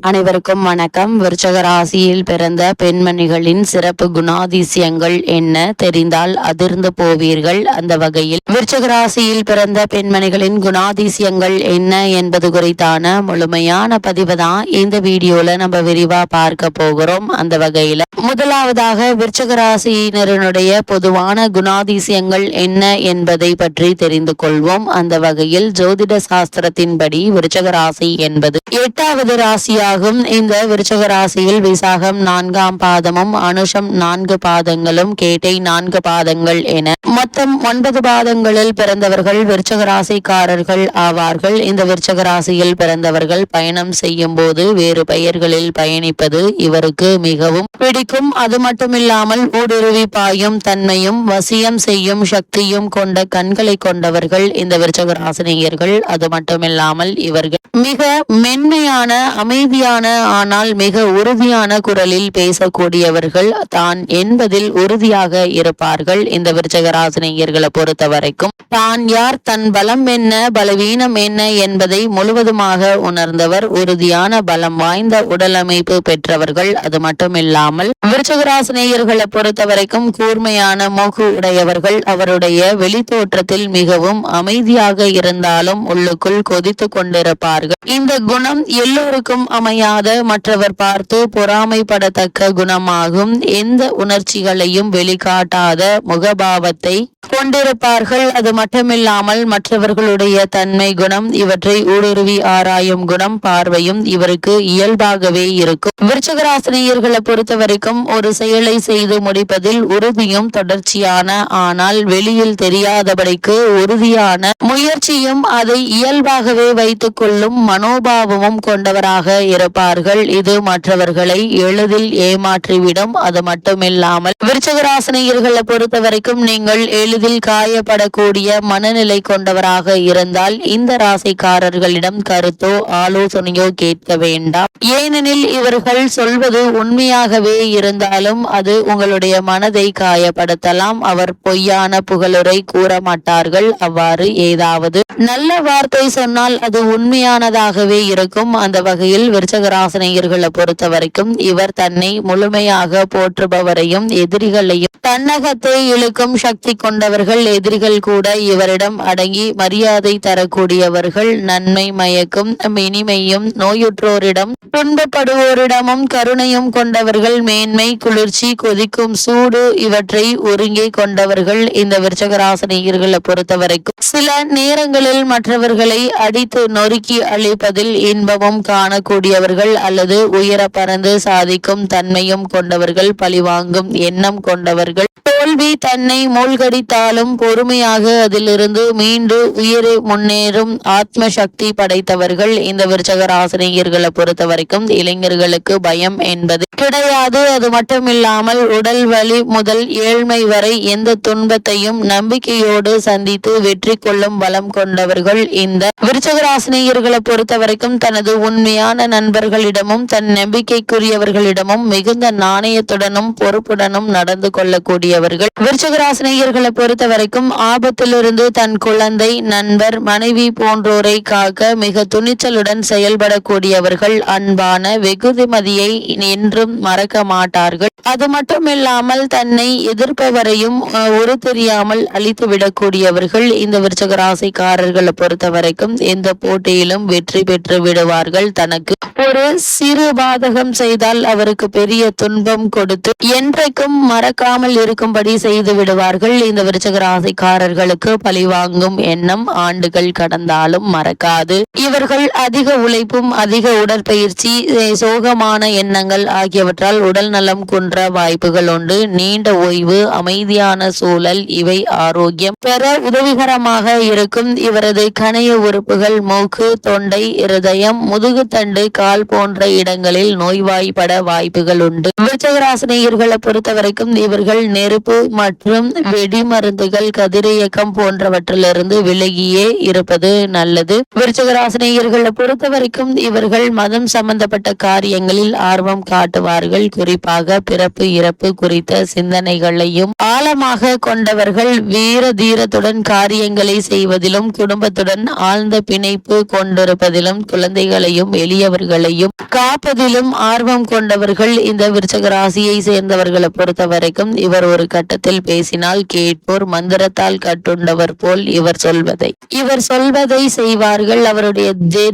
அனைவருக்கும் வணக்கம். விருச்சக ராசியில் பிறந்த பெண்மணிகளின் சிறப்பு குணாதிசயங்கள் என்ன? தெரிந்தால் அதிர்ந்து போவீர்கள். அந்த வகையில் விருச்சக ராசியில் பிறந்த பெண்மணிகளின் குணாதிசயங்கள் என்ன என்பது குறித்தான முழுமையான பதிவு தான் இந்த வீடியோல நம்ம விரிவா பார்க்க போகிறோம். அந்த வகையில முதலாவதாக விருச்சக ராசியினருடைய பொதுவான குணாதிசயங்கள் என்ன என்பதை பற்றி தெரிந்து கொள்வோம். அந்த வகையில் ஜோதிட சாஸ்திரத்தின்படி விருச்சக ராசி என்பது எட்டாவது ராசியாகும். இந்த விருச்சக ராசியில் விசாகம் நான்காம் பாதமும் அனுஷம் நான்கு பாதங்களும் கேட்டை நான்கு பாதங்கள் என. மொத்தம் ஒன்பது பாதங்களில் பிறந்தவர்கள் விருச்சக ராசிக்காரர்கள் ஆவார்கள். இந்த விருச்சக ராசியில் பிறந்தவர்கள் பயணம் செய்யும் போது வேறு பெயர்களில் பயணிப்பது இவருக்கு மிகவும் பிடிக்கும். அது மட்டுமில்லாமல் ஊடுருவி பாயும் தன்மையும் வசியம் செய்யும் சக்தியும் கொண்ட கண்களை கொண்டவர்கள் இந்த விருச்சக ராசினியர்கள். அது மட்டுமில்லாமல் இவர்கள் மிக மென்மையான அமைதியான ஆனால் மிக உறுதியான குரலில் பேசக்கூடியவர்கள் தான் என்பதில் உறுதியாக இருப்பார்கள் இந்த விருச்சகராசினியர்களை பொறுத்த வரைக்கும் தான் யார் தன் பலம் என்ன பலவீனம் என்ன என்பதை முழுவதுமாக உணர்ந்தவர் உறுதியான பலம் வாய்ந்த உடலமைப்பு பெற்றவர்கள் அது மட்டுமில்லாமல் விருச்சகராசினியர்களை பொறுத்த வரைக்கும் கூர்மையான மூக்கு உடையவர்கள். அவருடைய வெளித்தோற்றத்தில் மிகவும் அமைதியாக இருந்தாலும் உள்ளுக்குள் கொதித்து கொண்டிருப்பார்கள். இந்த குணம் எல்லோருக்கும் அமையாத மற்றவர் பார்த்து பொறாமைப்படத்தக்க குணமாகும். எந்த உணர்ச்சிகளையும் வெளிக்காட்டாத முகபாவத்தை கொண்டிருப்பார்கள். அது மட்டுமில்லாமல் மற்றவர்களுடைய தன்மை குணம் இவற்றை ஊடுருவி ஆராயும் குணம் பார்வையும் இவருக்கு இயல்பாகவே இருக்கும். விருச்சகராசினியர்களை பொறுத்த வரைக்கும் ஒரு செயலை செய்து முடிப்பதில் உறுதியும் தொடர்ச்சியான ஆனால் வெளியில் தெரியாதபடிக்கு உறுதியான முயற்சியும் அதை இயல்பாகவே வைத்துக் கொள்ளும் மனோபாவமும் கொண்டவராக இருப்பார்கள். இது மற்றவர்களை எளிதில் ஏமாற்றிவிடும். அது மட்டுமில்லாமல் விருச்சகராசினியர்களை பொறுத்த வரைக்கும் நீங்கள் எளிதில் காயப்படக்கூடிய மனநிலை கொண்டவராக இருந்தால் இந்த ராசிக்காரர்களிடம் கருத்தோ ஆலோசனையோ கேட்க வேண்டாம். ஏனெனில் இவர்கள் சொல்வது உண்மையாகவே இருந்தாலும் அது உங்களுடைய மனதை காயப்படுத்தலாம். அவர் பொய்யான புகழுரை கூற மாட்டார்கள் அவ்வாறு ஏதாவது நல்ல வார்த்தை சொன்னால் அது உண்மையானதாகவே இருக்கும். அந்த வகையில் விருச்சகராசனையர்களை பொறுத்த வரைக்கும் இவர் தன்னை முழுமையாக போற்றுபவரையும் எதிரிகளையும் தன்னகத்தை இழுக்கும் சக்தி கொண்டவர்கள் எதிரிகள் கூட இவரிடம் அடங்கி மரியாதை தரக்கூடியவர்கள் நன்மை மயக்கும் இனிமையும் நோயுற்றோரிடம் துன்பப்படுவோரிடமும் கருணையும் கொண்டவர்கள் மேன்மை குளிர்ச்சி கொதிக்கும் சூடு இவற்றை ஒருங்கே கொண்டவர்கள் இந்த விருச்சகராசனியர்களை பொறுத்த வரைக்கும் சில நேரங்களில் மற்றவர்களை அடித்து நொறுக்கி அழிப்பதில் இன்பமும் காண காணக்கூடியவர்கள் அல்லது உயர பறந்து சாதிக்கும் தன்மையும் கொண்டவர்கள் பழிவாங்கும் எண்ணம் கொண்டவர்கள். தோல்வி தன்னை மூழ்கடித்தாலும் பொறுமையாக அதிலிருந்து மீண்டு உயிர் முன்னேறும் ஆத்ம சக்தி படைத்தவர்கள் இந்த விருச்சக ராசினியர்களை பொறுத்த வரைக்கும் இளைஞர்களுக்கு பயம் என்பது கிடையாது. அது மட்டுமில்லாமல் உடல் வலி முதல் ஏழ்மை வரை எந்த துன்பத்தையும் நம்பிக்கையோடு சந்தித்து வெற்றி கொள்ளும் பலம் கொண்டவர்கள் இந்த விருச்சக ராசினியர்களை பொறுத்த வரைக்கும் தனது உண்மையான நண்பர்களிடமும் தன் நம்பிக்கைக்குரியவர்களிடமும் மிகுந்த நாணயத்துடனும் பொறுப்புடனும் நடந்து கொள்ளக்கூடியவர்கள் விருச்சகராசினியர்களை பொறுத்த வரைக்கும் ஆபத்திலிருந்து தன் குழந்தை நண்பர் மனைவி போன்றோரை காக்க மிக துணிச்சலுடன் செயல்படக்கூடியவர்கள் அன்பான வெகுதிமதியை என்றும் மறக்க மாட்டார்கள். அது மட்டுமில்லாமல் தன்னை எதிர்ப்பவரையும் ஒரு தெரியாமல் அழித்து விடக்கூடியவர்கள் இந்த விருச்சக ராசிக்காரர்களை பொறுத்த வரைக்கும் எந்த போட்டியிலும் வெற்றி பெற்று விடுவார்கள். தனக்கு ஒரு சிறு பாதகம் செய்தால் அவருக்கு பெரிய துன்பம் கொடுத்து என்றைக்கும் மறக்காமல் இருக்கும்படி செய்து விடுவார்கள். இந்த விருச்சக ராசிக்காரர்களுக்கு பழிவாங்கும் எண்ணம் ஆண்டுகள் கடந்தாலும் மறக்காது. இவர்கள் அதிக உழைப்பும் அதிக உடற்பயிற்சி சோகமான எண்ணங்கள் ஆகியவற்றால் உடல் நலம் குன்ற வாய்ப்புகள் உண்டு. நீண்ட ஓய்வு அமைதியான சூழல் இவை ஆரோக்கியம் பெற உதவிகரமாக இருக்கும். இவரது கணைய உறுப்புகள் மூக்கு தொண்டை இருதயம் முதுகுத்தண்டு கால் போன்ற இடங்களில் நோய்வாய்ப்பட வாய்ப்புகள் உண்டு. விருச்சகராசினியர்களை பொறுத்தவரைக்கும் இவர்கள் நெருப்பு மற்றும் வெடிமருந்துகள் கதிரியக்கம் போன்றவற்றிலிருந்து விலகியே இருப்பது நல்லது. விருச்சகராசினியர்களை பொறுத்த வரைக்கும் இவர்கள் மதம் சம்பந்தப்பட்ட காரியங்களில் ஆர்வம் காட்டுவார்கள். குறிப்பாக பிறப்பு இறப்பு குறித்த சிந்தனைகளையும் ஆழமாக கொண்டவர்கள் வீர தீரத்துடன் காரியங்களை செய்வதிலும் குடும்பத்துடன் ஆழ்ந்த பிணைப்பு கொண்டிருப்பதிலும் குழந்தைகளையும் எளியவர்களையும் காப்பதிலும் ஆர்வம் கொண்டவர்கள் இந்த விருச்சக ராசியை சேர்ந்தவர்களை பொறுத்த வரைக்கும் இவர் ஒரு கட்டத்தில் பேசினால் கேட்போர் மந்திரத்தால் கட்டுண்டவர் போல் இவர் சொல்வதை. இவர் சொல்வதை செய்வார்கள் அவருடைய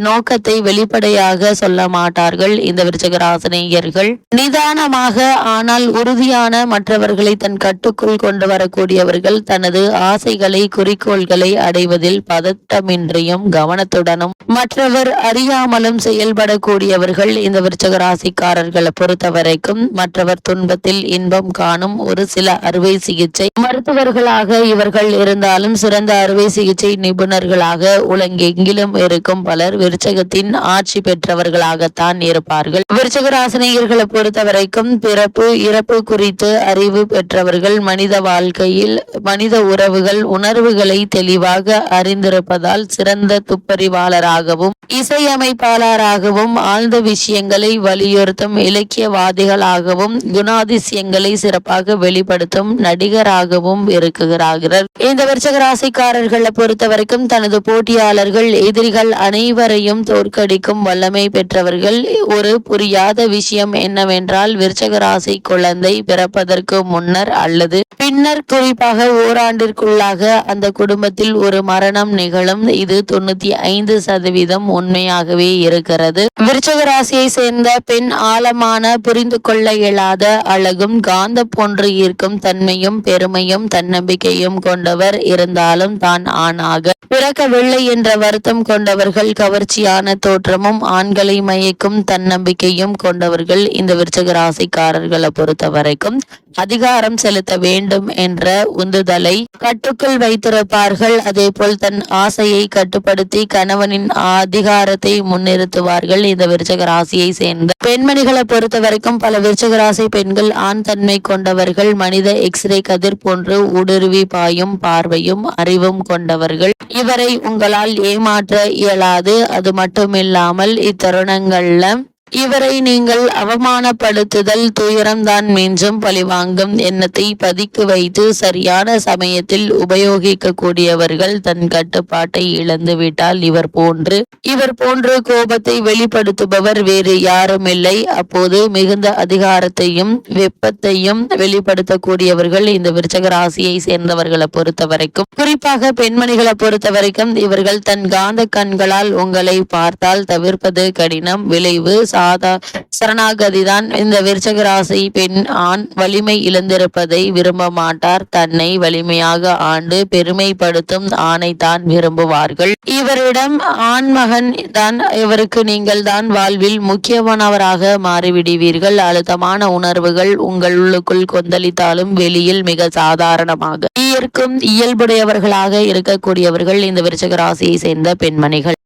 நோக்கத்தை வெளிப்படையாக சொல்ல மாட்டார்கள் இந்த விருச்சக ராசினியர்கள். நிதானமாக ஆனால் உறுதியான மற்றவர்களை தன் கட்டுக்குள் கொண்டு வரக்கூடியவர்கள் தனது ஆசைகளை குறிக்கோள்களை அடைவதில் பதட்டமின்றியும் கவனத்துடனும். மற்றவர் அறியாமலும் செயல்படக்கூடியவர்கள் இந்த விருச்சக ராசிக்காரர்களை பொறுத்த வரைக்கும் மற்றவர் துன்பத்தில் இன்பம் காணும் ஒரு சில அறுவை சிகிச்சை. மருத்துவர்களாக இவர்கள் இருந்தாலும் சிறந்த அறுவை சிகிச்சை நிபுணர்களாக உலகெங்கிலும் இருக்கும் பலர் விருச்சகத்தின் ஆட்சி பெற்றவர்களாகத்தான் இருப்பார்கள். விருச்சக ராசினியர்களை பொறுத்த வரைக்கும் பிறப்பு இறப்பு குறித்து அறிவு பெற்றவர்கள் மனித வாழ்க்கையில் மனித உறவுகள் உணர்வுகளை தெளிவாக அறிந்திருப்பதால் சிறந்த துப்பறிவாளராகவும் இசையமைப்பாளராகவும் ஆழ்ந்த விஷயம் விஷயங்களை வலியுறுத்தும் இலக்கியவாதிகளாகவும் குணாதிசயங்களை சிறப்பாக வெளிப்படுத்தும் நடிகராகவும் இருக்குகிறார்கள். இந்த விருச்சக ராசிக்காரர்களை பொறுத்த வரைக்கும் தனது போட்டியாளர்கள் எதிரிகள் அனைவரையும் தோற்கடிக்கும் வல்லமை பெற்றவர்கள். ஒரு புரியாத விஷயம் என்னவென்றால் விருச்சக ராசி குழந்தை பிறப்பதற்கு முன்னர் அல்லது பின்னர் குறிப்பாக ஓராண்டிற்குள்ளாக அந்த குடும்பத்தில் ஒரு மரணம் நிகழும். இது தொண்ணூத்தி ஐந்து சதவீதம் உண்மையாகவே இருக்கிறது. விருச்சக ராசியை சேர்ந்த பெண் ஆழமான புரிந்து கொள்ள இயலாத அழகும் காந்த போன்று ஈர்க்கும் தன்மையும் பெருமையும் தன்னம்பிக்கையும் கொண்டவர் இருந்தாலும் தான் ஆணாக. பிறக்கவில்லை என்ற வருத்தம் கொண்டவர்கள் கவர்ச்சியான தோற்றமும் ஆண்களை மயக்கும் தன்னம்பிக்கையும் கொண்டவர்கள் இந்த விருச்சக ராசிக்காரர்களை பொறுத்த வரைக்கும் அதிகாரம் செலுத்த வேண்டும் என்ற உந்துதலை கட்டுக்குள் வைத்திருப்பார்கள். அதே போல் தன் ஆசையை கட்டுப்படுத்தி கணவனின் அதிகாரத்தை முன்னிறுத்துவார்கள். இந்த விருச்சக ராசியை சேர்ந்த பெண்மணிகளை பொறுத்த வரைக்கும் பல விருச்சக ராசி பெண்கள் ஆண் தன்மை கொண்டவர்கள் மனித எக்ஸ்ரே கதிர் போன்று ஊடுருவி பாயும் பார்வையும் அறிவும் கொண்டவர்கள். இவரை உங்களால் ஏமாற்ற இயலாது. அது மட்டுமில்லாமல் இத்தருணங்கள்ல இவரை நீங்கள் அவமானப்படுத்துதல் துயரம்தான் மீண்டும் பழிவாங்கும் எண்ணத்தை பதிக்கு வைத்து சரியான சமயத்தில் உபயோகிக்கக்கூடியவர்கள் தன் கட்டுப்பாட்டை இழந்து விட்டால் இவர் போன்று இவர் போன்று கோபத்தை வெளிப்படுத்துபவர் வேறு யாரும் இல்லை. அப்போது மிகுந்த அதிகாரத்தையும் வெப்பத்தையும் வெளிப்படுத்தக்கூடியவர்கள் இந்த விருச்சக ராசியை சேர்ந்தவர்களை பொறுத்த வரைக்கும் குறிப்பாக பெண்மணிகளை பொறுத்த வரைக்கும் இவர்கள் தன் காந்த கண்களால் உங்களை பார்த்தால் தவிர்ப்பது கடினம் விளைவு சாதா சரணாகதிதான் இந்த விருச்சக ராசி பெண் ஆண் வலிமை இழந்திருப்பதை விரும்ப மாட்டார். தன்னை வலிமையாக ஆண்டு பெருமைப்படுத்தும் ஆணை தான் விரும்புவார்கள். இவரிடம் ஆண் மகன் தான் இவருக்கு நீங்கள் தான் வாழ்வில் முக்கியமானவராக மாறிவிடுவீர்கள். அழுத்தமான உணர்வுகள் உங்கள் உள்ளுக்குள் கொந்தளித்தாலும் வெளியில் மிக சாதாரணமாக. ஈர்க்கும் இயல்புடையவர்களாக இருக்கக்கூடியவர்கள் இந்த விருச்சக ராசியை சேர்ந்த பெண்மணிகள்.